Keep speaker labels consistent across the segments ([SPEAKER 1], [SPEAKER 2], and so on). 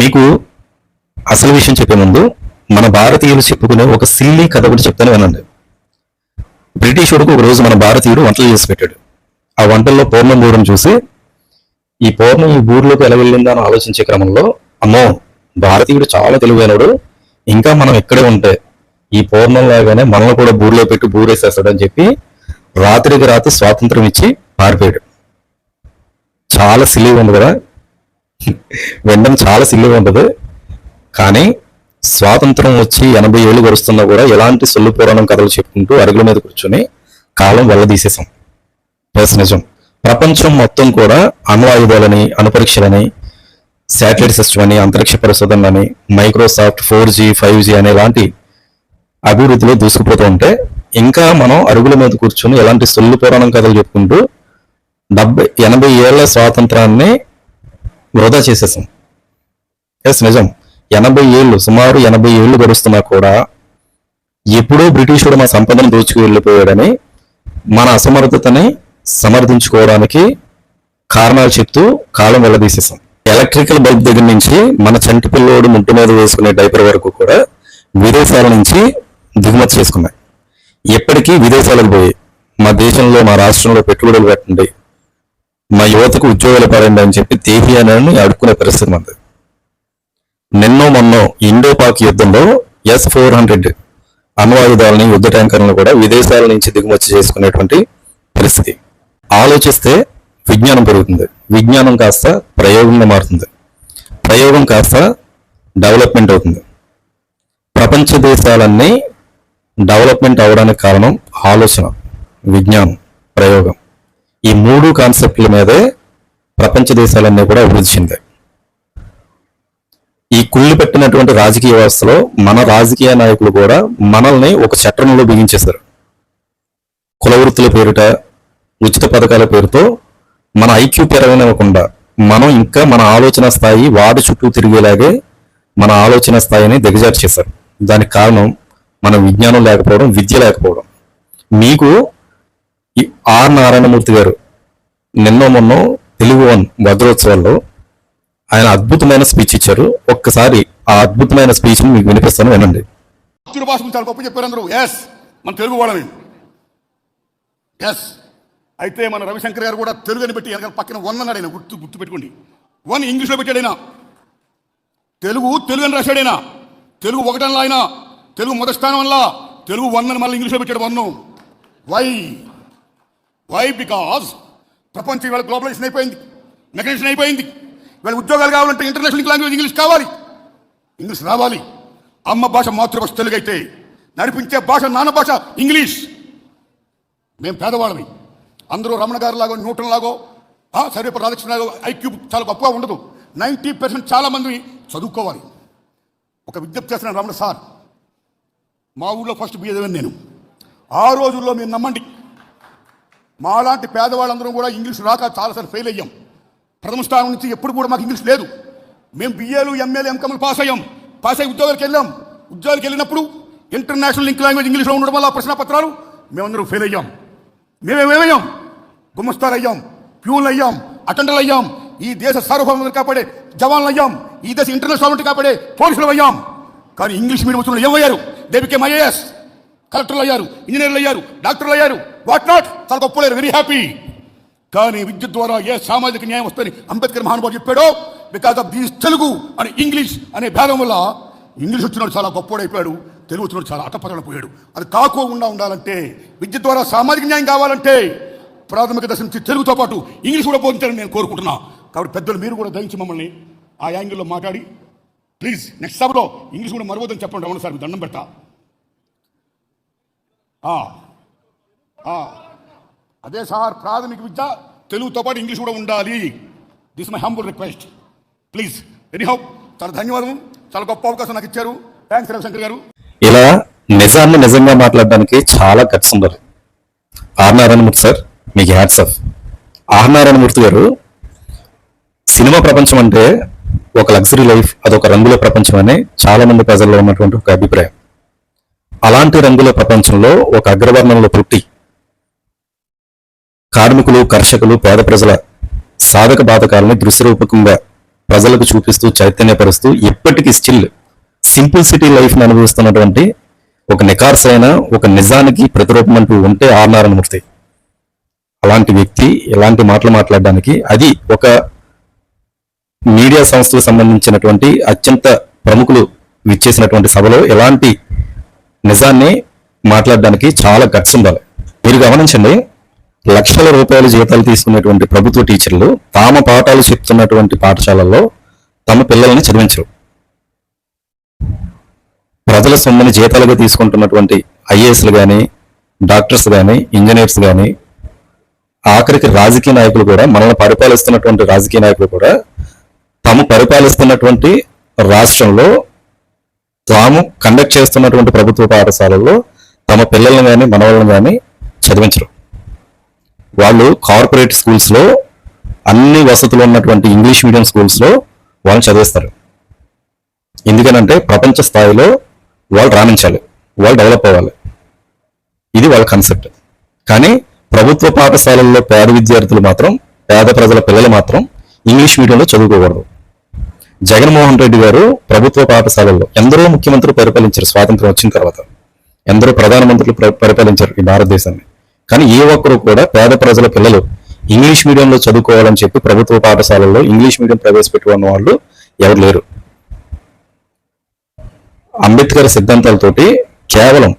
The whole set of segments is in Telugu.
[SPEAKER 1] మీకు అసలు విషయం చెప్పే ముందు మన భారతీయులు చెప్పుకునే ఒక సిల్లీ కథ ఒకటి చెప్తాను వినండి. బ్రిటిష్ వాడుకు ఒక రోజు మన భారతీయుడు వంటలు చేసి పెట్టాడు. ఆ వంటల్లో పూర్ణం బూరం చూసి ఈ పూర్ణం ఈ ఊర్లోకి ఎలా వెళ్ళిందా అని ఆలోచించే క్రమంలో అమ్మో భారతీయుడు చాలా తెలివైనడు ఇంకా మనం ఇక్కడే ఉంటే ఈ పూర్ణం లాగానే మనల్ని కూడా బూర్లో పెట్టి బూరేసేస్తాడని చెప్పి రాత్రికి రాత్రి స్వాతంత్రం ఇచ్చి పారిపోయాడు. చాలా సిల్లీగా ఉంది కదా వినడం చాలా సిల్లుగా ఉంటుంది. కానీ స్వాతంత్రం వచ్చి ఎనభై ఏళ్ళు గడుస్తున్నా కూడా ఎలాంటి సొల్లు పురాణం కథలు చెప్పుకుంటూ అరుగుల మీద కూర్చొని కాలం వెళ్ళదీసేసాం ప్లస్ నిజం. ప్రపంచం మొత్తం కూడా అణ్వాయుధాలని అణుపరీక్షలని శాటిలైట్ సిస్టమ్ అని అంతరిక్ష పరిశోధనలని Microsoft four G five G అనే లాంటి అభివృద్ధిలో దూసుకుపోతూ ఉంటే ఇంకా మనం అరుగుల మీద కూర్చొని ఎలాంటి సొల్లు పురాణం కథలు చెప్పుకుంటూ డెబ్బై ఎనభై ఏళ్ళ స్వాతంత్రాన్ని వృధా చేసేసాం. ఎస్ నిజం. ఎనభై ఏళ్ళు సుమారు ఎనభై ఏళ్ళు గడుస్తున్నా కూడా ఎప్పుడో బ్రిటిషుడు మా సంపదను దోచుకు వెళ్ళిపోయాడని మన అసమర్థతని సమర్థించుకోవడానికి కారణాలు చెప్తూ కాలం వెళ్ళదీసేసాం. ఎలక్ట్రికల్ బల్బ్ దగ్గర నుంచి మన చంటి పిల్లోడు ముట్టు మీద వేసుకునే డైపర్ వరకు కూడా విదేశాల నుంచి దిగుమతి చేసుకున్నాయి. ఎప్పటికీ విదేశాలకు పోయి మా దేశంలో మా రాష్ట్రంలో పెట్టుబడులు పెట్టండి మా యువతకు ఉద్యోగాలు పడండి అని చెప్పి తేహియానని అడుక్కునే పరిస్థితి మంది. నిన్నో మొన్నో ఇండో పాక్ యుద్ధంలో ఎస్ ఫోర్ హండ్రెడ్ అణ్వాయుధాలని యుద్ధ ట్యాంకర్లను కూడా విదేశాల నుంచి దిగుమతి చేసుకునేటువంటి పరిస్థితి. ఆలోచిస్తే విజ్ఞానం పెరుగుతుంది. విజ్ఞానం కాస్త ప్రయోగంగా మారుతుంది. ప్రయోగం కాస్త డెవలప్మెంట్ అవుతుంది. ప్రపంచ దేశాలన్నీ డెవలప్మెంట్ అవడానికి కారణం ఆలోచన విజ్ఞానం ప్రయోగం. ఈ మూడు కాన్సెప్ట్ల మీదే ప్రపంచ దేశాలన్నీ కూడా అభివృద్ధి చెందాయి. ఈ కుళ్ళు పెట్టినటువంటి రాజకీయ వ్యవస్థలో మన రాజకీయ నాయకులు కూడా మనల్ని ఒక చట్టంలో బిగించేశారు. కులవృత్తుల పేరిట ఉచిత పథకాల పేరుతో మన ఐక్యూ పెరగనివ్వకుండా మనం ఇంకా మన ఆలోచన స్థాయి వాడి చుట్టూ తిరిగేలాగే మన ఆలోచన స్థాయిని దిగజారు చేశారు. దానికి కారణం మన విజ్ఞానం లేకపోవడం విద్య లేకపోవడం. మీకు ఈ ఆర్ నారాయణమూర్తి గారు నిన్నో మొన్నో తెలుగు వన్ వజ్రోత్సవాల్లో ఆయన అద్భుతమైన స్పీచ్ ఇచ్చారు. ఒక్కసారి ఆ అద్భుతమైన స్పీచ్ని మీకు వినిపిస్తాను వినండి.
[SPEAKER 2] తెలుగు భాష చాలా గొప్ప చెప్పారు అందరూ. ఎస్ మన తెలుగు వాళ్ళని ఎస్ అయితే మన రవిశంకర్ గారు కూడా తెలుగు అని పెట్టి వెనకాల పక్కన వన్ అన్నాడు ఆయన గుర్తు గుర్తు పెట్టుకోండి వన్ ఇంగ్లీష్లో పెట్టాడైనా. తెలుగు తెలుగు అని రాశాడైనా. తెలుగు ఒకటనలా ఆయన తెలుగు మొదటి స్థానం వల్ల తెలుగు వన్ అని మళ్ళీ ఇంగ్లీష్లో పెట్టాడు వన్ను వై వై బికాస్ ప్రపంచం ఇవాళ గ్లోబలైజేషన్ అయిపోయింది. మెకనైజేషన్ అయిపోయింది. ఇవాళ ఉద్యోగాలు కావాలంటే ఇంటర్నేషనల్ లాంగ్వేజ్ ఇంగ్లీష్ కావాలి. ఇంగ్లీష్ రావాలి. అమ్మ భాష మాతృభాష తెలుగు అయితే నడిపించే భాష నాన్న భాష ఇంగ్లీష్ మేము పేదవాళ్ళమి. అందరూ రమణ గారు లాగో న్యూటన్ లాగో సర్వేపల్లి రాధాకృష్ణ లాగో ఐక్యూ చాలా గొప్పగా ఉండదు. నైంటీ పర్సెంట్ చాలా మంది చదువుకోవాలి. ఒక విజ్ఞప్తి చేస్తున్నాను రమణ సార్. మా ఊళ్ళో ఫస్ట్ బిఏ నేను. ఆ రోజుల్లో మీరు నమ్మండి. మాలాంటి పేదవాళ్ళందరం కూడా ఇంగ్లీష్ రాక చాలాసార్లు ఫెయిల్ అయ్యాం. ప్రథమ స్థానం నుంచి ఎప్పుడు కూడా మాకు ఇంగ్లీష్ లేదు. మేము బిఏలు ఎంఏలు ఎంకమ్లు పాస్ అయ్యాం. పాస్ అయ్యి ఉద్యోగాలకు వెళ్ళాం. ఉద్యోగాలకు వెళ్ళినప్పుడు ఇంటర్నేషనల్ లింక్ లాంగ్వేజ్ ఇంగ్లీష్లో ఉండడం వల్ల ఆ ప్రశ్న పత్రాలు మేమందరం ఫెయిల్ అయ్యాం. మేమేమేమయ్యాం గుమస్తాలు అయ్యాం. ప్యూన్లు అయ్యాం. అటెండర్లు అయ్యాం. ఈ దేశ సార్వభౌమం కాపాడే జవాన్లు అయ్యాం. ఈ దేశ ఇంటర్నేషనల్ కాపాడే పోలీసులు అయ్యాం. కానీ ఇంగ్లీష్ మీడియం వచ్చిన ఏమయ్యారు దేవికే బికేమ్ ఐఏఎస్ కలెక్టర్లు అయ్యారు ఇంజనీర్లు అయ్యారు డాక్టర్లు అయ్యారు వాట్ నాట్ చాలా గొప్పలేరు వెరీ హ్యాపీ కానీ విద్యుత్ ద్వారా ఏ సామాజిక న్యాయం వస్తుందని అంబేద్కర్ మహానుభావుడు చెప్పాడో? బికాస్ ఆఫ్ దీస్ తెలుగు అని ఇంగ్లీష్ అనే భేదం వల్ల ఇంగ్లీష్ వచ్చినాడు చాలా గొప్పోడైపోయాడు తెలుగు వచ్చినాడు చాలా అటపరలపోయాడు అది కాకోకుండా ఉండాలంటే విద్య ద్వారా సామాజిక న్యాయం కావాలంటే ప్రాథమిక దశ నుంచి తెలుగుతో పాటు ఇంగ్లీష్ కూడా బోధించాలని నేను కోరుకుంటున్నా. కాబట్టి పెద్దలు మీరు కూడా దయించి మమ్మల్ని ఆ యాంగిల్లో మాట్లాడి ప్లీజ్ నెక్స్ట్ సభలో ఇంగ్లీష్ కూడా మరవద్దని చెప్పండి రమణ సార్ మీ దండం పెడతా. అదే సార్ ప్రాథమిక విద్య తెలుగుతో పాటు ఇంగ్లీష్ కూడా ఉండాలి. This my humble request please anyhow చాలా ధన్యవాదం చాలా గొప్ప అవకాశం నాకు ఇచ్చారు. థ్యాంక్స్ రవిశంకర్ గారు.
[SPEAKER 1] ఇలా నిజాన్ని నిజంగా మాట్లాడడానికి చాలా గట్స్ ఉన్నారు ఆర్ నారాయణమూర్తి సార్ మీకు hats off. R Narayanamurthy garu cinema ప్రపంచం అంటే ఒక లగ్జరీ లైఫ్ అదొక రంగుల ప్రపంచం అని చాలా మంది ప్రజల్లో ఉన్నటువంటి ఒక అభిప్రాయం. అలాంటి రంగుల ప్రపంచంలో ఒక అగ్రవర్ణంలో పుట్టి కార్మికులు కర్షకులు పేద ప్రజల సాధక బాధకాలను దృశ్యరూపకంగా ప్రజలకు చూపిస్తూ చైతన్యపరుస్తూ ఇప్పటికీ స్టిల్ సింపుల్ సిటీ లైఫ్ని అనుభవిస్తున్నటువంటి ఒక నికార్సైన ఒక నిజానికి ప్రతిరూపం అంటూ ఉంటే ఆర్ నారాయణమూర్తి అలాంటి వ్యక్తి ఇలాంటి మాటలు మాట్లాడడానికి అది ఒక మీడియా సంస్థకు సంబంధించినటువంటి అత్యంత ప్రముఖులు విచ్చేసినటువంటి సభలో ఎలాంటి నిజాన్ని మాట్లాడడానికి చాలా గట్స్ ఉండాలి. మీరు గమనించండి లక్షల రూపాయల జీతాలు తీసుకునేటువంటి ప్రభుత్వ టీచర్లు తామ పాఠాలు చెప్తున్నటువంటి పాఠశాలల్లో తమ పిల్లల్ని చదివించరు. ప్రజల సొమ్ముని జీతాలుగా తీసుకుంటున్నటువంటి ఐఏఎస్లు కానీ డాక్టర్స్ కానీ ఇంజనీర్స్ కానీ ఆఖరికి రాజకీయ నాయకులు కూడా మనల్ని పరిపాలిస్తున్నటువంటి రాజకీయ నాయకులు కూడా తాము పరిపాలిస్తున్నటువంటి రాష్ట్రంలో తాము కండక్ట్ చేస్తున్నటువంటి ప్రభుత్వ పాఠశాలల్లో తమ పిల్లల్ని కానీ మనవాళ్ళని కానీ చదివించరు. వాళ్ళు కార్పొరేట్ స్కూల్స్లో అన్ని వసతులు ఉన్నటువంటి ఇంగ్లీష్ మీడియం స్కూల్స్లో వాళ్ళని చదివిస్తారు. ఎందుకనంటే ప్రపంచ స్థాయిలో వాళ్ళు రాణించాలి వాళ్ళు డెవలప్ అవ్వాలి. ఇది వాళ్ళ కాన్సెప్ట్ కానీ ప్రభుత్వ పాఠశాలల్లో పేద విద్యార్థులు మాత్రం పేద ప్రజల పిల్లలు మాత్రం ఇంగ్లీష్ మీడియంలో చదువుకోకూడదు. జగన్మోహన్ రెడ్డి గారు ప్రభుత్వ పాఠశాలల్లో ఎందరో ముఖ్యమంత్రులు పరిపాలించారు స్వాతంత్రం వచ్చిన తర్వాత. ఎందరో ప్రధానమంత్రులు పరిపాలించారు ఈ భారతదేశాన్ని. కానీ ఏ ఒక్కరు కూడా పేద ప్రజల పిల్లలు ఇంగ్లీష్ మీడియంలో చదువుకోవాలని చెప్పి ప్రభుత్వ పాఠశాలల్లో ఇంగ్లీష్ మీడియం ప్రవేశపెట్టుకున్న వాళ్ళు ఎవరు లేరు. అంబేద్కర్ సిద్ధాంతాలతోటి కేవలం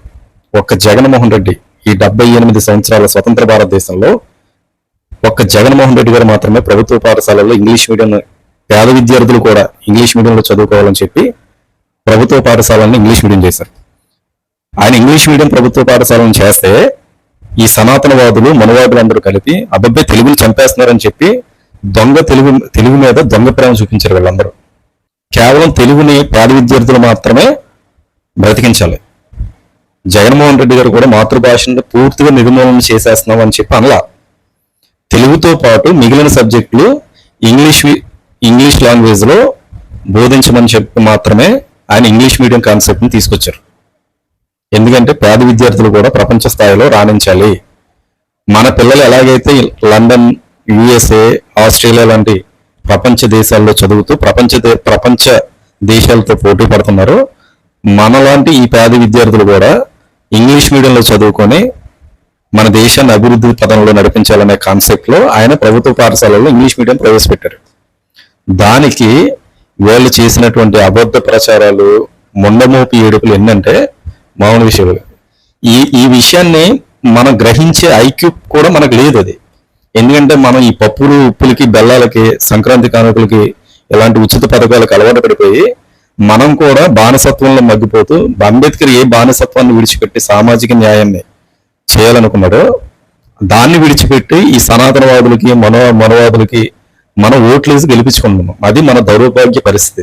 [SPEAKER 1] ఒక్క జగన్మోహన్ రెడ్డి ఈ డెబ్బై ఎనిమిది సంవత్సరాల స్వతంత్ర భారతదేశంలో ఒక్క జగన్మోహన్ రెడ్డి గారు మాత్రమే ప్రభుత్వ పాఠశాలల్లో ఇంగ్లీష్ మీడియం పేద విద్యార్థులు కూడా ఇంగ్లీష్ మీడియంలో చదువుకోవాలని చెప్పి ప్రభుత్వ పాఠశాలను ఇంగ్లీష్ మీడియం చేశారు. ఆయన ఇంగ్లీష్ మీడియం ప్రభుత్వ పాఠశాలను చేస్తే ఈ సనాతనవాదులు మనవాదులు అందరూ కలిపి అబ్బబ్బే తెలుగుని చంపేస్తున్నారని చెప్పి దొంగ తెలుగు తెలుగు మీద దొంగ ప్రేమ చూపించారు వీళ్ళందరూ. కేవలం తెలుగుని పేద విద్యార్థులు మాత్రమే బ్రతికించాలి. జగన్మోహన్ రెడ్డి గారు కూడా మాతృభాషను పూర్తిగా నిర్మూలన చేసేస్తున్నాం అని చెప్పి అనలా. తెలుగుతో పాటు మిగిలిన సబ్జెక్టులు ఇంగ్లీష్ ఇంగ్లీష్ లాంగ్వేజ్లో బోధించమని చెప్పి మాత్రమే ఆయన ఇంగ్లీష్ మీడియం కాన్సెప్ట్ని తీసుకొచ్చారు. ఎందుకంటే పేద విద్యార్థులు కూడా ప్రపంచ స్థాయిలో రాణించాలి. మన పిల్లలు ఎలాగైతే లండన్ యుఎస్ఏ ఆస్ట్రేలియా లాంటి ప్రపంచ దేశాల్లో చదువుతూ ప్రపంచ ప్రపంచ దేశాలతో పోటీ పడుతున్నారో మనలాంటి ఈ పేద విద్యార్థులు కూడా ఇంగ్లీష్ మీడియంలో చదువుకొని మన దేశాన్ని అభివృద్ధి పదంలో నడిపించాలనే కాన్సెప్ట్లో ఆయన ప్రభుత్వ పాఠశాలలో ఇంగ్లీష్ మీడియం ప్రవేశపెట్టారు. దానికి వీళ్ళు చేసినటువంటి అబద్ధ ప్రచారాలు ముండమోపి ఏడుపులు ఏంటంటే మామూలు విషయాలు ఈ ఈ విషయాన్ని మనం గ్రహించే ఐక్యూ కూడా మనకు లేదు అది. ఎందుకంటే మనం ఈ పప్పులు ఉప్పులకి బెల్లాలకి సంక్రాంతి కానుకలకి ఇలాంటి ఉచిత పథకాలకు అలవాటు పడిపోయి మనం కూడా బానిసత్వంలో మగ్గిపోతూ అంబేద్కర్ ఏ బానిసత్వాన్ని విడిచిపెట్టి సామాజిక న్యాయాన్ని చేయాలనుకున్నాడో దాన్ని విడిచిపెట్టి ఈ సనాతనవాదులకి మనో మనవాదులకి మన ఓట్లేసి గెలిపించుకుంటున్నాం అది మన దౌర్భాగ్య పరిస్థితి.